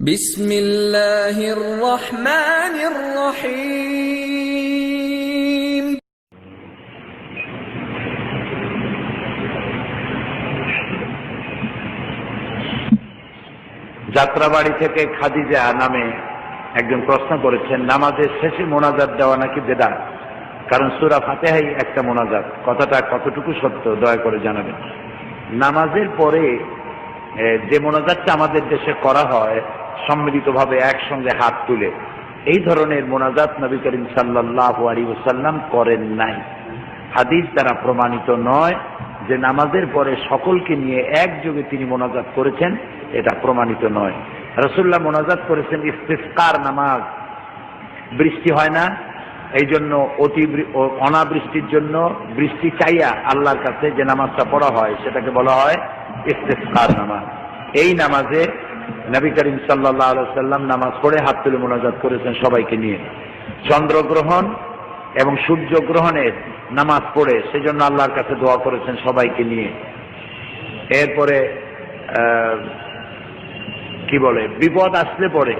بسم الله الرحمن الرحيم যাত্রাবাড়ি থেকে খাদিজা নামে একজন প্রশ্ন করেছেন নামাজের শেষে মোনাজাত দেওয়া নাকি বেদা কারণ সুরা ফাতেহাই একটা মোনাজাত কথাটা কতটুকু সত্য দয়া করে জানাবেন নামাজের পরে এ, যে মোনাজাতটা আমাদের দেশে করা হয় সম্মিলিতভাবে একসঙ্গে হাত তুলে এই ধরনের মোনাজাত নবী করিম সাল্লাহ আলী ওসাল্লাম করেন নাই। হাদিস দ্বারা প্রমাণিত নয় যে নামাজের পরে সকলকে নিয়ে একযোগে তিনি মোনাজাত করেছেন, এটা প্রমাণিত নয়। রসুল্লাহ মোনাজাত করেছেন ইস্তিস্কার নামাজ। বৃষ্টি হয় না এই জন্য অতি অনাবৃষ্টির জন্য বৃষ্টি চাইয়া আল্লাহর কাছে যে নামাজটা পড়া হয়, সেটাকে বলা হয় ইস্তেস্কার নামাজ। এই নামাজে নবী করিম সাল্লাহ সাল্লাম নামাজ পড়ে হাত তুলে মোনাজাত করেছেন সবাইকে নিয়ে। চন্দ্রগ্রহণ এবং সূর্য গ্রহণের নামাজ পড়ে সেজন্য আল্লাহর কাছে দোয়া করেছেন সবাইকে নিয়ে। এরপরে কি বলে, বিপদ আসলে পরে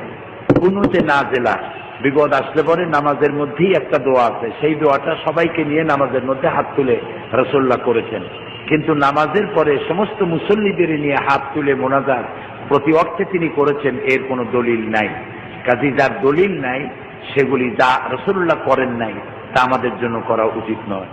কুনুতে না জেলা বিপদ আসলে পরে নামাজের মধ্যেই একটা দোয়া আছে। সেই দোয়াটা সবাইকে নিয়ে নামাজের মধ্যে হাত তুলে রসোল্লা করেছেন। কিন্তু নামাজের পরে সমস্ত মুসল্লিদের নিয়ে হাত তুলে মোনাজাত প্রতি অর্থে তিনি করেছেন, এর কোনো দলিল নাই। কাজী যার দলিল নাই, সেগুলি যা রসুল্লাহ করেন নাই, তা আমাদের জন্য করা উচিত নয়।